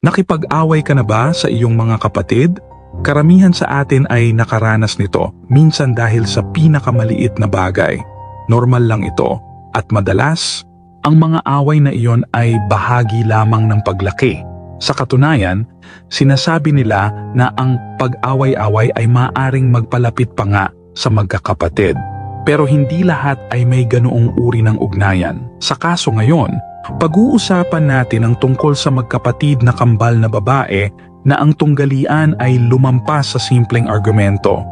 Nakipag-away ka na ba sa iyong mga kapatid? Karamihan sa atin ay nakaranas nito, minsan dahil sa pinakamaliit na bagay. Normal lang ito, at madalas, ang mga away na iyon ay bahagi lamang ng paglaki. Sa katunayan, sinasabi nila na ang pag-away-away ay maaring magpalapit pa nga sa magkakapatid. Pero hindi lahat ay may ganoong uri ng ugnayan. Sa kaso ngayon, pag-uusapan natin ang tungkol sa magkapatid na kambal na babae na ang tunggalian ay lumampas sa simpleng argumento.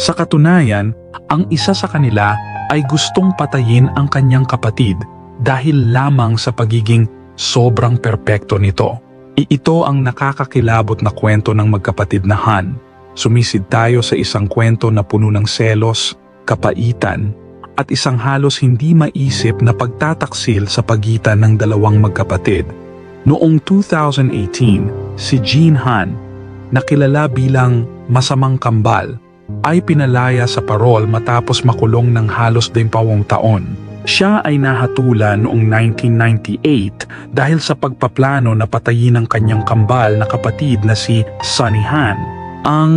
Sa katunayan, ang isa sa kanila ay gustong patayin ang kanyang kapatid dahil lamang sa pagiging sobrang perpekto nito. Iito ang nakakakilabot na kwento ng magkapatid na Han. Sumisid tayo sa isang kwento na puno ng selos, kapaitan, at isang halos hindi maisip na pagtataksil sa pagitan ng dalawang magkapatid. Noong 2018, si Jean Han, na kilala bilang masamang kambal, ay pinalaya sa parol matapos makulong ng halos dimpawang taon. Siya ay nahatulan noong 1998 dahil sa pagpaplano na patayin ng kanyang kambal na kapatid na si Sunny Han. Ang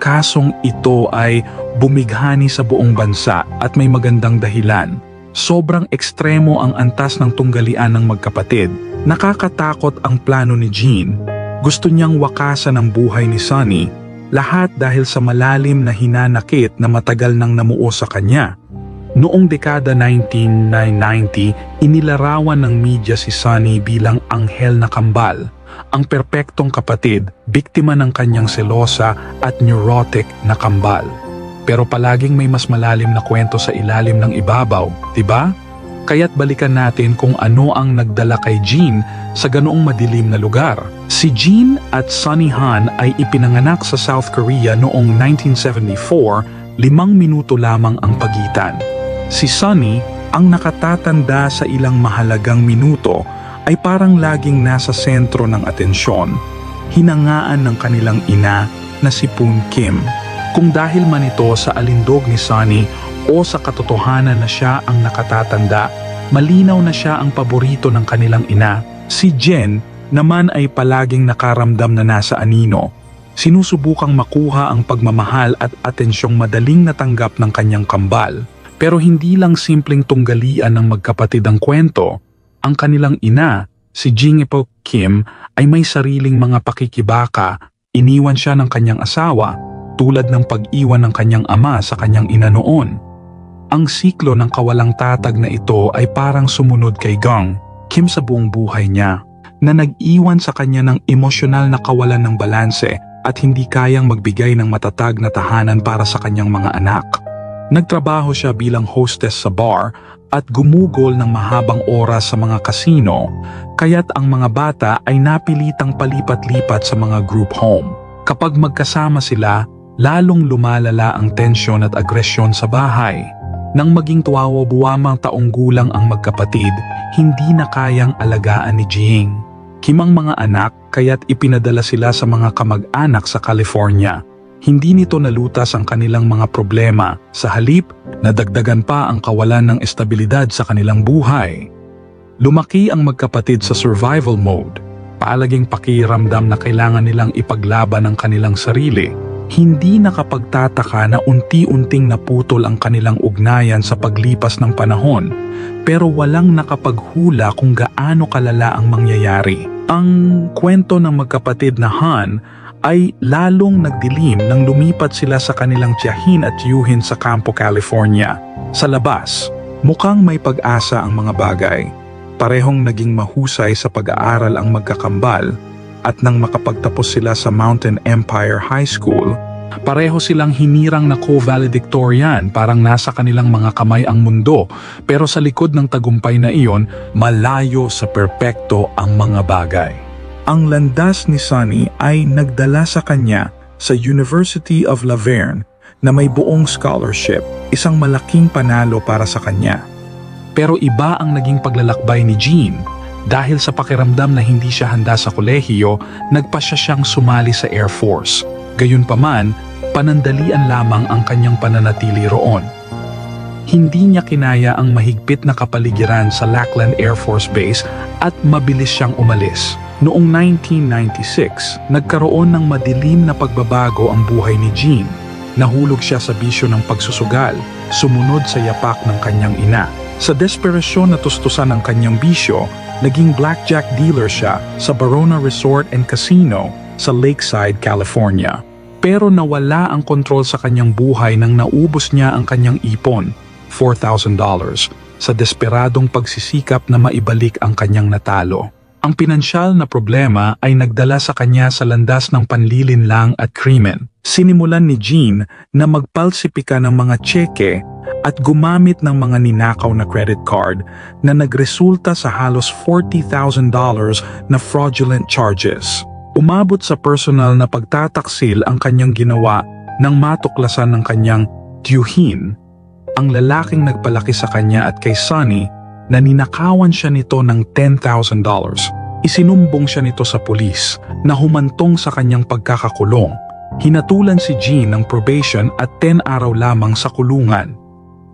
kasong ito ay bumighani sa buong bansa at may magandang dahilan. Sobrang ekstremo ang antas ng tunggalian ng magkapatid. Nakakatakot ang plano ni Jean. Gusto niyang wakasan ang buhay ni Sunny, lahat dahil sa malalim na hinanakit na matagal nang namuo sa kanya. Noong dekada 1990, inilarawan ng media si Sunny bilang anghel na kambal, ang perpektong kapatid, biktima ng kanyang selosa at neurotic na kambal. Pero palaging may mas malalim na kwento sa ilalim ng ibabaw, di ba? Kaya't balikan natin kung ano ang nagdala kay Jean sa ganoong madilim na lugar. Si Jean at Sunny Han ay ipinanganak sa South Korea noong 1974, limang minuto lamang ang pagitan. Si Sunny, ang nakatatanda sa ilang mahalagang minuto, ay parang laging nasa sentro ng atensyon, hinangaan ng kanilang ina na si Poon Kim. Kung dahil man ito sa alindog ni Sunny o sa katotohanan na siya ang nakatatanda, malinaw na siya ang paborito ng kanilang ina. Si Jen naman ay palaging nakaramdam na nasa anino. Sinusubukang makuha ang pagmamahal at atensyong madaling natanggap ng kanyang kambal. Pero hindi lang simpleng tunggalian ng magkapatid ang kwento. Ang kanilang ina, si Jingipo Kim, ay may sariling mga pakikibaka. Iniwan siya ng kanyang asawa tulad ng pag-iwan ng kanyang ama sa kanyang ina noon. Ang siklo ng kawalang tatag na ito ay parang sumunod kay Gang, Kim sa buong buhay niya, na nag-iwan sa kanya ng emosyonal na kawalan ng balanse at hindi kayang magbigay ng matatag na tahanan para sa kanyang mga anak. Nagtrabaho siya bilang hostess sa bar at gumugol ng mahabang oras sa mga kasino, kaya't ang mga bata ay napilitang palipat-lipat sa mga group home. Kapag magkasama sila, lalong lumalala ang tensyon at agresyon sa bahay. Nang maging tuwawa-buwamang taong gulang ang magkapatid, hindi na kayang alagaan ni Jing. Kimang mga anak kaya't ipinadala sila sa mga kamag-anak sa California. Hindi nito nalutas ang kanilang mga problema. Sa halip, nadagdagan pa ang kawalan ng estabilidad sa kanilang buhay. Lumaki ang magkapatid sa survival mode. Palaging pakiramdam na kailangan nilang ipaglaban ang kanilang sarili. Hindi nakapagtataka na unti-unting naputol ang kanilang ugnayan sa paglipas ng panahon, pero walang nakapaghula kung gaano kalala ang mangyayari. Ang kwento ng magkapatid na Han ay lalong nagdilim nang lumipat sila sa kanilang tiyahin at tiyuhin sa Campo, California. Sa labas, mukhang may pag-asa ang mga bagay. Parehong naging mahusay sa pag-aaral ang magkakambal at nang makapagtapos sila sa Mountain Empire High School, pareho silang hinirang na co-valedictorian parang nasa kanilang mga kamay ang mundo pero sa likod ng tagumpay na iyon, malayo sa perpekto ang mga bagay. Ang landas ni Sunny ay nagdala sa kanya sa University of La Verne na may buong scholarship, isang malaking panalo para sa kanya. Pero iba ang naging paglalakbay ni Jean. Dahil sa pakiramdam na hindi siya handa sa kolehiyo, nagpa siya siyang sumali sa Air Force. Gayunpaman, panandalian lamang ang kanyang pananatili roon. Hindi niya kinaya ang mahigpit na kapaligiran sa Lackland Air Force Base at mabilis siyang umalis. Noong 1996, nagkaroon ng madilim na pagbabago ang buhay ni Jean. Nahulog siya sa bisyo ng pagsusugal, sumunod sa yapak ng kanyang ina. Sa desperasyon na tustusan ng kanyang bisyo, naging blackjack dealer siya sa Barona Resort and Casino sa Lakeside, California. Pero nawala ang kontrol sa kanyang buhay nang naubos niya ang kanyang ipon, $4,000, sa desperadong pagsisikap na maibalik ang kanyang natalo. Ang pinansyal na problema ay nagdala sa kanya sa landas ng panlilinlang at krimen. Sinimulan ni Jean na magpalsipika ng mga tseke at gumamit ng mga ninakaw na credit card na nagresulta sa halos $40,000 na fraudulent charges. Umabot sa personal na pagtataksil ang kanyang ginawa nang matuklasan ng kanyang tiyuhin, ang lalaking nagpalaki sa kanya at kay Sonny na ninakawan siya nito ng $10,000. Isinumbong siya nito sa pulis na humantong sa kanyang pagkakakulong. Hinatulan si Jean ng probation at 10 araw lamang sa kulungan.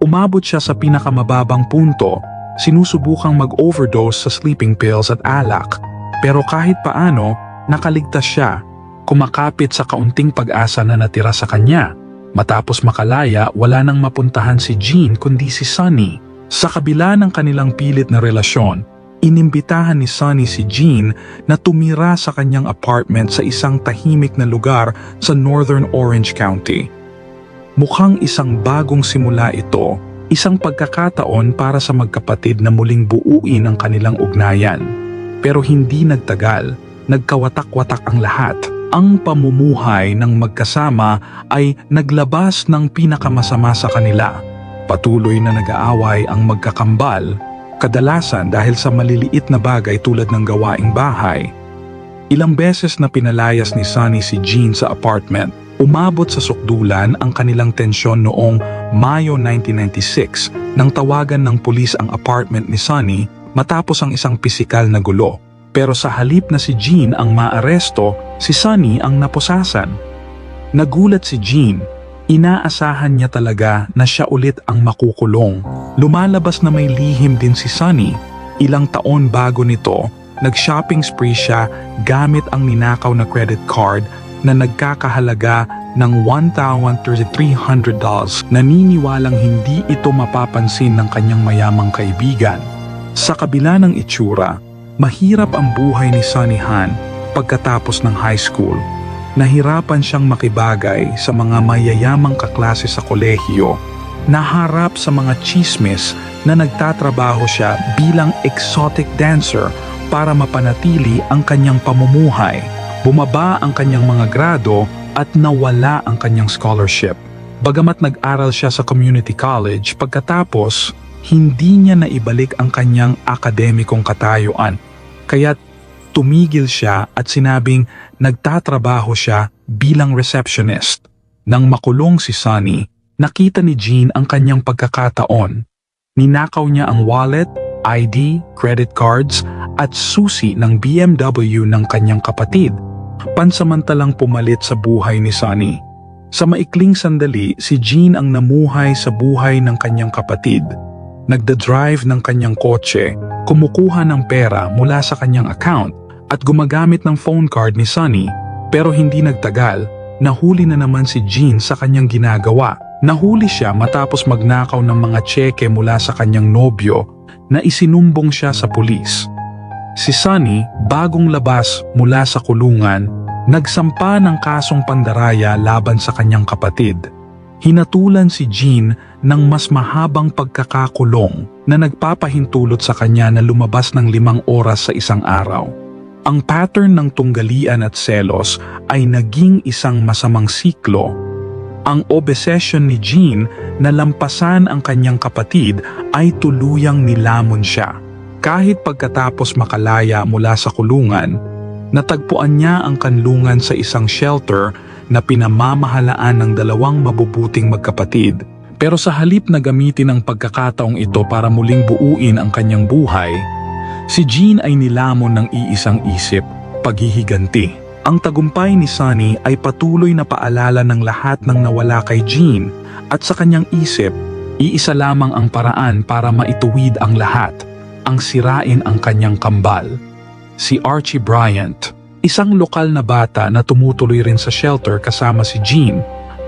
Umabot siya sa pinakamababang punto, sinusubukang mag-overdose sa sleeping pills at alak. Pero kahit paano, nakaligtas siya, kumakapit sa kaunting pag-asa na natira sa kanya. Matapos makalaya, wala nang mapuntahan si Jean kundi si Sunny. Sa kabila ng kanilang pilit na relasyon, inimbitahan ni Sunny si Jean na tumira sa kanyang apartment sa isang tahimik na lugar sa Northern Orange County. Mukhang isang bagong simula ito, isang pagkakataon para sa magkapatid na muling buuin ang kanilang ugnayan. Pero hindi nagtagal, nagkawatak-watak ang lahat. Ang pamumuhay ng magkasama ay naglabas ng pinakamasama sa kanila. Patuloy na nag-aaway ang magkakambal, kadalasan dahil sa maliliit na bagay tulad ng gawaing bahay. Ilang beses na pinalayas ni Sunny si Jean sa apartment. Umabot sa sukdulan ang kanilang tensyon noong Mayo 1996 nang tawagan ng pulis ang apartment ni Sunny matapos ang isang pisikal na gulo. Pero sa halip na si Jean ang maaresto, si Sunny ang napusasan. Nagulat si Jean Inaasahan niya talaga na siya ulit ang makukulong. Lumalabas na may lihim din si Sunny. Ilang taon bago nito, nag-shopping spree siya gamit ang ninakaw na credit card na nagkakahalaga ng $1,300 naniniwalang hindi ito mapapansin ng kanyang mayamang kaibigan. Sa kabila ng itsura, mahirap ang buhay ni Sunny Han pagkatapos ng high school nahirapan siyang makibagay sa mga mayayamang kaklase sa kolehiyo, naharap sa mga chismis na nagtatrabaho siya bilang exotic dancer para mapanatili ang kanyang pamumuhay. Bumaba ang kanyang mga grado at nawala ang kanyang scholarship. Bagamat nag-aral siya sa community college, pagkatapos, hindi niya naibalik ang kanyang akademikong katayuan. Kaya't tumigil siya at sinabing nagtatrabaho siya bilang receptionist. Nang makulong si Sunny, nakita ni Jean ang kanyang pagkakataon. Ninakaw niya ang wallet, ID, credit cards at susi ng BMW ng kanyang kapatid. Pansamantalang pumalit sa buhay ni Sunny. Sa maikling sandali, si Jean ang namuhay sa buhay ng kanyang kapatid. Nagda-drive ng kanyang kotse, kumukuha ng pera mula sa kanyang account at gumagamit ng phone card ni Sunny pero hindi nagtagal, nahuli na naman si Jean sa kanyang ginagawa. Nahuli siya matapos magnakaw ng mga tseke mula sa kanyang nobyo na isinumbong siya sa pulis. Si Sunny, bagong labas mula sa kulungan, nagsampa ng kasong pandaraya laban sa kanyang kapatid. Hinatulan si Jean ng mas mahabang pagkakakulong na nagpapahintulot sa kanya na lumabas ng limang oras sa isang araw. Ang pattern ng tunggalian at selos ay naging isang masamang siklo. Ang obsession ni Jean na lampasan ang kanyang kapatid ay tuluyang nilamon siya. Kahit pagkatapos makalaya mula sa kulungan, natagpuan niya ang kanlungan sa isang shelter na pinamamahalaan ng dalawang mabubuting magkapatid. Pero sa halip na gamitin ang pagkakataong ito para muling buuin ang kanyang buhay, Si Jean ay nilamon ng iisang isip, paghihiganti. Ang tagumpay ni Sunny ay patuloy na paalala ng lahat ng nawala kay Jean at sa kanyang isip, iisa lamang ang paraan para maituwid ang lahat. ang sirain ang kanyang kambal. Si Archie Bryant, isang lokal na bata na tumutuloy rin sa shelter kasama si Jean,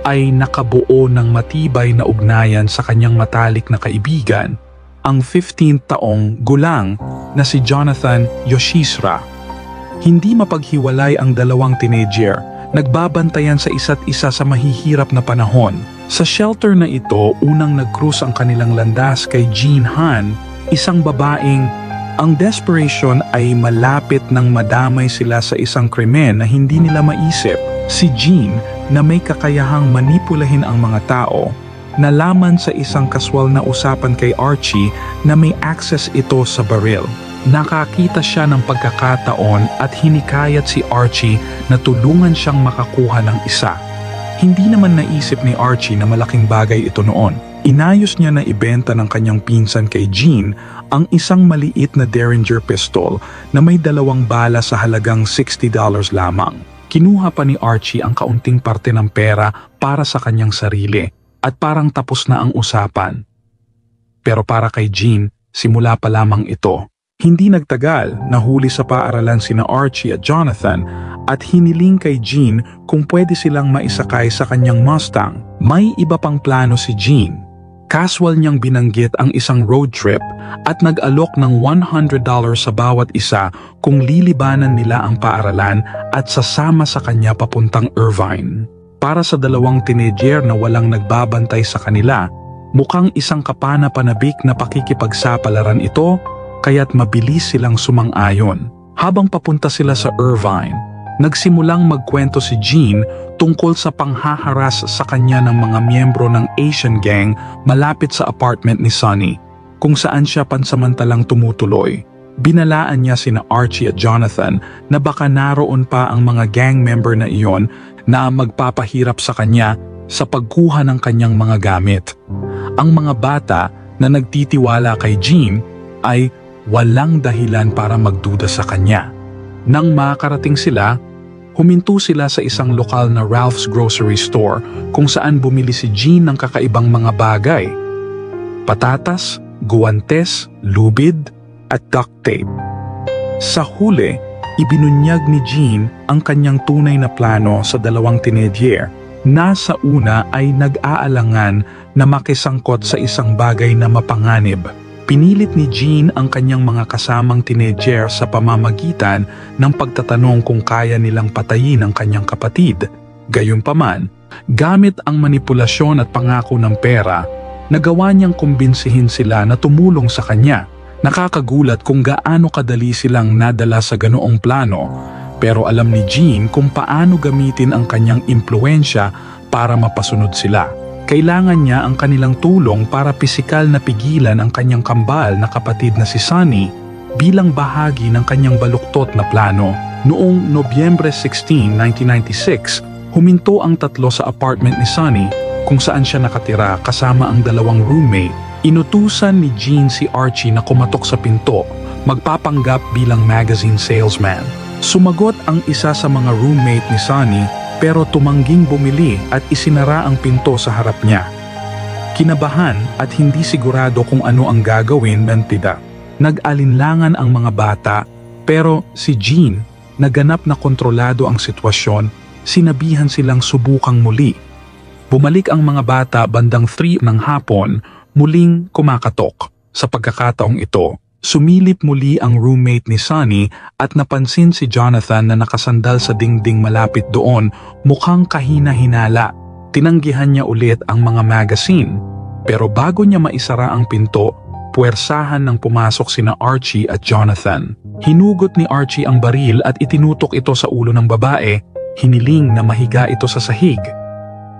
ay nakabuo ng matibay na ugnayan sa kanyang matalik na kaibigan, ang 15 taong gulang na si Jonathan Yoshisra. Hindi mapaghiwalay ang dalawang teenager, nagbabantayan sa isa't isa sa mahihirap na panahon. Sa shelter na ito, unang nag-cruise ang kanilang landas kay Jean Han, isang babaeng ang desperation ay malapit nang madamay sila sa isang krimen na hindi nila maisip. Si Jean na may kakayahang manipulahin ang mga tao, nalaman sa isang kaswal na usapan kay Archie na may access ito sa baril. Nakakita siya ng pagkakataon at hinikayat si Archie na tulungan siyang makakuha ng isa. Hindi naman naisip ni Archie na malaking bagay ito noon. Inayos niya na ibenta ng kanyang pinsan kay Jean ang isang maliit na Derringer pistol na may dalawang bala sa halagang $60 lamang. Kinuha pa ni Archie ang kaunting parte ng pera para sa kanyang sarili at parang tapos na ang usapan. Pero para kay Jean, simula pa lamang ito. Hindi nagtagal, nahuli sa paaralan sina Archie at Jonathan at hiniling kay Jean kung pwede silang maisakay sa kanyang Mustang. May iba pang plano si Jean. Casual niyang binanggit ang isang road trip at nag-alok ng $100 sa bawat isa kung lilibanan nila ang paaralan at sasama sa kanya papuntang Irvine. Para sa dalawang teenager na walang nagbabantay sa kanila, mukhang isang kapana-panabik na pakikipagsapalaran ito kaya't mabilis silang sumang-ayon. Habang papunta sila sa Irvine, nagsimulang magkwento si Jean tungkol sa panghaharas sa kanya ng mga miyembro ng Asian Gang malapit sa apartment ni Sunny, kung saan siya pansamantalang tumutuloy. Binalaan niya sina Archie at Jonathan na baka naroon pa ang mga gang member na iyon na magpapahirap sa kanya sa pagkuha ng kanyang mga gamit. Ang mga bata na nagtitiwala kay Jean ay walang dahilan para magduda sa kanya. Nang makarating sila, huminto sila sa isang lokal na Ralph's Grocery Store kung saan bumili si Jean ng kakaibang mga bagay. Patatas, guwantes, lubid, at duct tape. Sa huli, ibinunyag ni Jean ang kanyang tunay na plano sa dalawang teenager. Nasa una ay nag-aalangan na makisangkot sa isang bagay na mapanganib. Pinilit ni Jean ang kanyang mga kasamang teenager sa pamamagitan ng pagtatanong kung kaya nilang patayin ang kanyang kapatid. Gayunpaman, gamit ang manipulasyon at pangako ng pera, nagawa niyang kumbinsihin sila na tumulong sa kanya. Nakakagulat kung gaano kadali silang nadala sa ganoong plano, pero alam ni Jean kung paano gamitin ang kanyang impluensya para mapasunod sila. Kailangan niya ang kanilang tulong para pisikal na pigilan ang kanyang kambal na kapatid na si Sunny bilang bahagi ng kanyang baluktot na plano. Noong Nobyembre 16, 1996, huminto ang tatlo sa apartment ni Sunny kung saan siya nakatira kasama ang dalawang roommate. Inutusan ni Jean si Archie na kumatok sa pinto, magpapanggap bilang magazine salesman. Sumagot ang isa sa mga roommate ni Sunny pero tumangging bumili at isinara ang pinto sa harap niya. Kinabahan at hindi sigurado kung ano ang gagawin ng tida. Nag-alinlangan ang mga bata pero si Jean, naganap na kontrolado ang sitwasyon, sinabihan silang subukang muli. Bumalik ang mga bata bandang 3 ng hapon, muling kumakatok. Sa pagkakataong ito, sumilip muli ang roommate ni Sunny at napansin si Jonathan na nakasandal sa dingding malapit doon, mukhang kahina-hinala. Tinanggihan niya ulit ang mga magazine. Pero bago niya maisara ang pinto, puwersahan ng pumasok sina Archie at Jonathan. Hinugot ni Archie ang baril at itinutok ito sa ulo ng babae, hiniling na mahiga ito sa sahig.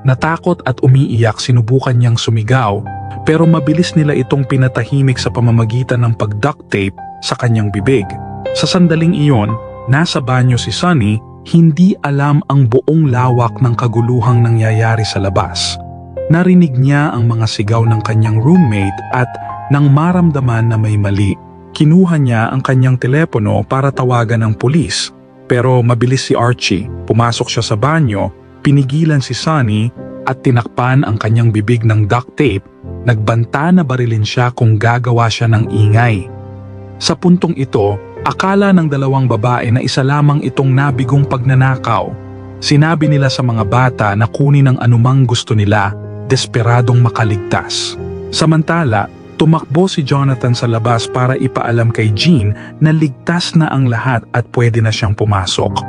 Natakot at umiiyak sinubukan niyang sumigaw pero mabilis nila itong pinatahimik sa pamamagitan ng pag-duct tape sa kanyang bibig. Sa sandaling iyon, nasa banyo si Sunny, hindi alam ang buong lawak ng kaguluhang nangyayari sa labas. Narinig niya ang mga sigaw ng kanyang roommate at nang maramdaman na may mali, kinuha niya ang kanyang telepono para tawagan ng pulis. Pero mabilis si Archie, pumasok siya sa banyo, pinigilan si Sunny at tinakpan ang kanyang bibig ng duct tape, nagbanta na barilin siya kung gagawa siya ng ingay. Sa puntong ito, akala ng dalawang babae na isa lamang itong nabigong pagnanakaw. Sinabi nila sa mga bata na kunin ang anumang gusto nila, desperadong makaligtas. Samantala, tumakbo si Jonathan sa labas para ipaalam kay Jean na ligtas na ang lahat at pwede na siyang pumasok.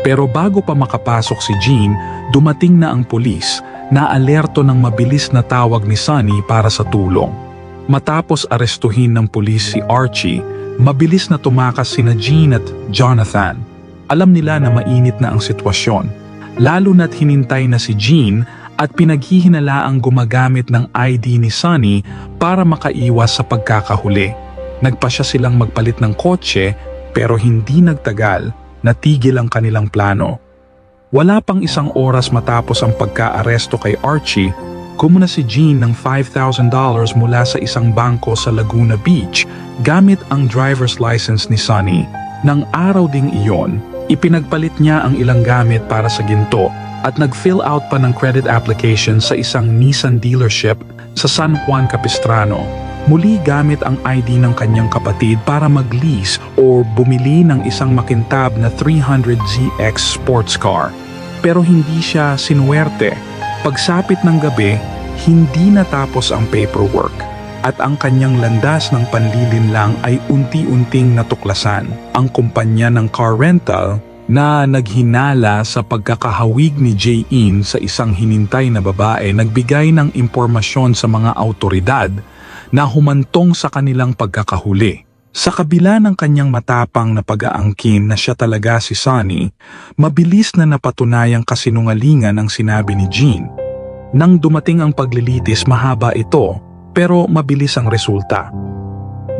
Pero bago pa makapasok si Jean, dumating na ang pulis na alerto ng mabilis na tawag ni Sunny para sa tulong. Matapos arestuhin ng pulis si Archie, mabilis na tumakas sina Jean at Jonathan. Alam nila na mainit na ang sitwasyon, lalo na't hinintay na si Jean at pinaghihinalaang gumagamit ng ID ni Sunny para makaiwas sa pagkakahuli. Nagpa siya silang magpalit ng kotse pero hindi nagtagal, natigil ang kanilang plano. Wala pang isang oras matapos ang pagka-aresto kay Archie, kumuna si Jean ng $5,000 mula sa isang bangko sa Laguna Beach gamit ang driver's license ni Sunny. Nang araw ding iyon, ipinagpalit niya ang ilang gamit para sa ginto at nag-fill out pa ng credit application sa isang Nissan dealership sa San Juan Capistrano. Muli gamit ang ID ng kanyang kapatid para mag-lease o bumili ng isang makintab na 300ZX sports car. Pero hindi siya sinuwerte. Pagsapit ng gabi, hindi natapos ang paperwork at ang kanyang landas ng panlilinlang ay unti-unting natuklasan. Ang kumpanya ng car rental na naghinala sa pagkakahawig ni Jay-In sa isang hinintay na babae nagbigay ng impormasyon sa mga autoridad na humantong sa kanilang pagkakahuli. Sa kabila ng kanyang matapang na pag-aangkin na siya talaga si Sonny, mabilis na napatunayang kasinungalingan ang sinabi ni Jean. Nang dumating ang paglilitis mahaba ito, pero mabilis ang resulta.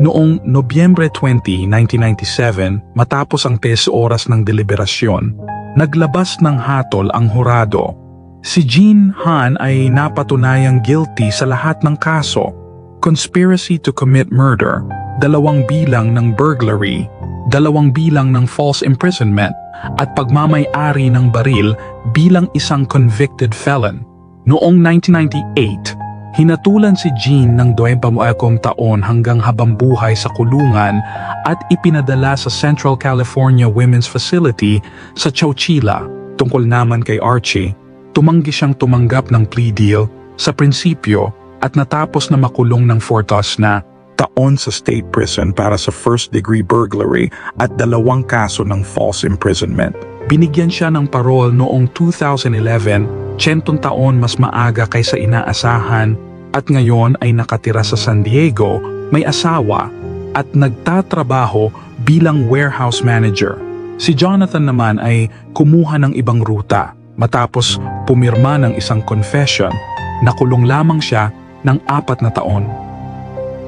Noong Nobyembre 20, 1997, matapos ang 10 oras ng deliberasyon, naglabas ng hatol ang hurado. Si Jean Han ay napatunayang guilty sa lahat ng kaso. Conspiracy to commit murder, dalawang bilang ng burglary, dalawang bilang ng false imprisonment, at pagmamay-ari ng baril bilang isang convicted felon. Noong 1998, Hinatulan si Jean ng 28 taon hanggang habang buhay sa kulungan at ipinadala sa Central California Women's Facility sa Chowchilla. Tungkol naman kay Archie, tumanggi siyang tumanggap ng plea deal sa prinsipyo at natapos na makulong ng Fortos na taon sa state prison para sa first degree burglary at dalawang kaso ng false imprisonment. Binigyan siya ng parol noong 2011, tiyentong taon mas maaga kaysa inaasahan at ngayon ay nakatira sa San Diego, may asawa at nagtatrabaho bilang warehouse manager. Si Jonathan naman ay kumuha ng ibang ruta matapos pumirma ng isang confession na kulong lamang siya ng apat na taon.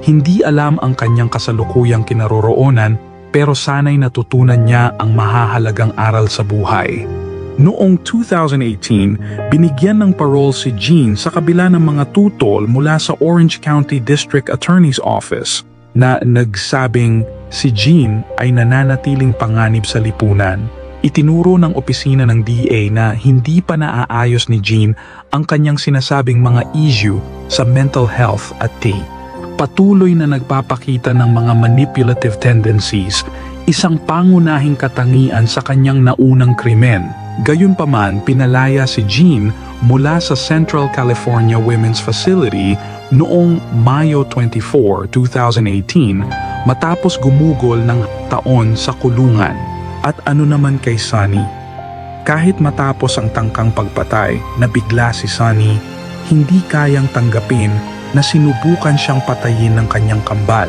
Hindi alam ang kanyang kasalukuyang kinaroroonan pero sana'y natutunan niya ang mahahalagang aral sa buhay. Noong 2018, binigyan ng parole si Jean sa kabila ng mga tutol mula sa Orange County District Attorney's Office na nagsabing si Jean ay nananatiling panganib sa lipunan. Itinuro ng opisina ng DA na hindi pa naaayos ni Jean ang kanyang sinasabing mga issue sa mental health at T. Patuloy na nagpapakita ng mga manipulative tendencies, isang pangunahing katangian sa kanyang naunang krimen. Gayunpaman, pinalaya si Jean mula sa Central California Women's Facility noong Mayo 24, 2018 matapos gumugol ng taon sa kulungan. At ano naman kay Sunny? Kahit matapos ang tangkang pagpatay, nabigla si Sunny, hindi kayang tanggapin na sinubukan siyang patayin ng kanyang kambal.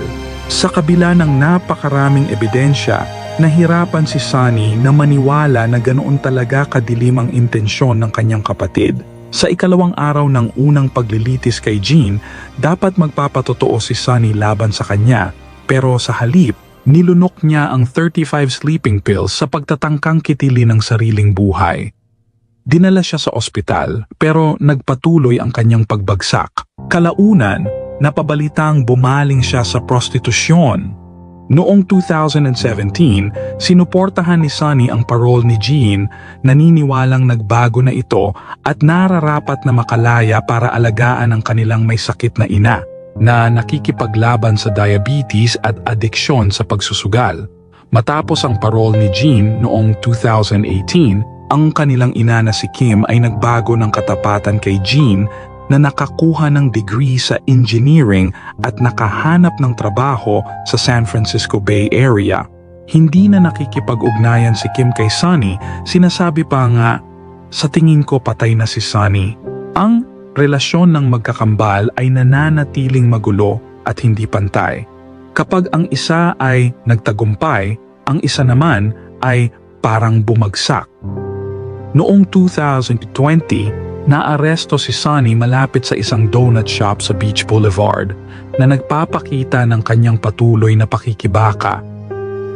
Sa kabila ng napakaraming ebidensya, nahirapan si Sunny na maniwala na ganoon talaga kadilim ang intensyon ng kanyang kapatid. Sa ikalawang araw ng unang paglilitis kay Jean, dapat magpapatotoo si Sunny laban sa kanya. Pero sa halip, nilunok niya ang 35 sleeping pills sa pagtatangkang kitili ng sariling buhay. Dinala siya sa ospital pero nagpatuloy ang kanyang pagbagsak. Kalaunan, napabalitang bumaling siya sa prostitusyon. Noong 2017, sinuportahan ni Sunny ang parole ni Jean, naniniwalang nagbago na ito at nararapat na makalaya para alagaan ang kanilang may sakit na ina. na nakikipaglaban sa diabetes at adeksyon sa pagsusugal. Matapos ang parol ni Jean noong 2018, ang kanilang ina na si Kim ay nagbago ng katapatan kay Jean na nakakuha ng degree sa engineering at nakahanap ng trabaho sa San Francisco Bay Area. Hindi na nakikipag-ugnayan si Kim kay Sunny, sinasabi pa nga, sa tingin ko patay na si Sunny. Ang relasyon ng magkakambal ay nananatiling magulo at hindi pantay. Kapag ang isa ay nagtagumpay, ang isa naman ay parang bumagsak. Noong 2020, naaresto si Sunny malapit sa isang donut shop sa Beach Boulevard na nagpapakita ng kanyang patuloy na pakikibaka.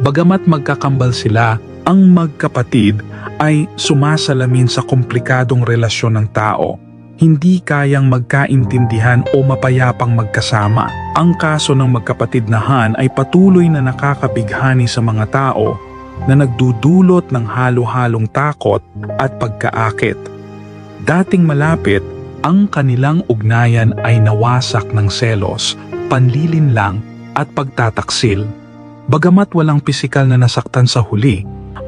Bagamat magkakambal sila, ang magkapatid ay sumasalamin sa komplikadong relasyon ng tao. Hindi kayang magkaintindihan o mapayapang magkasama. Ang kaso ng magkapatid na Han ay patuloy na nakakabighani sa mga tao na nagdudulot ng halo-halong takot at pagkaakit. Dating malapit, ang kanilang ugnayan ay nawasak ng selos, panlilinlang at pagtataksil. Bagamat walang pisikal na nasaktan sa huli,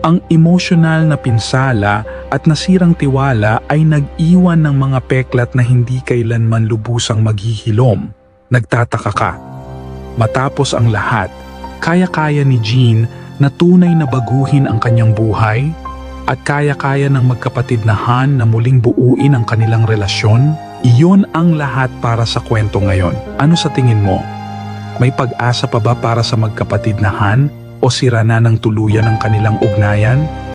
ang emosyonal na pinsala at nasirang tiwala ay nag-iwan ng mga peklat na hindi kailanman lubusang maghihilom. Nagtataka ka. Matapos ang lahat, kaya-kaya ni Jean na tunay na baguhin ang kanyang buhay at kaya-kaya ng magkapatid na Han na muling buuin ang kanilang relasyon? Iyon ang lahat para sa kwento ngayon. Ano sa tingin mo? May pag-asa pa ba para sa magkapatid na Han o sira na ng tuluyan ang kanilang ugnayan?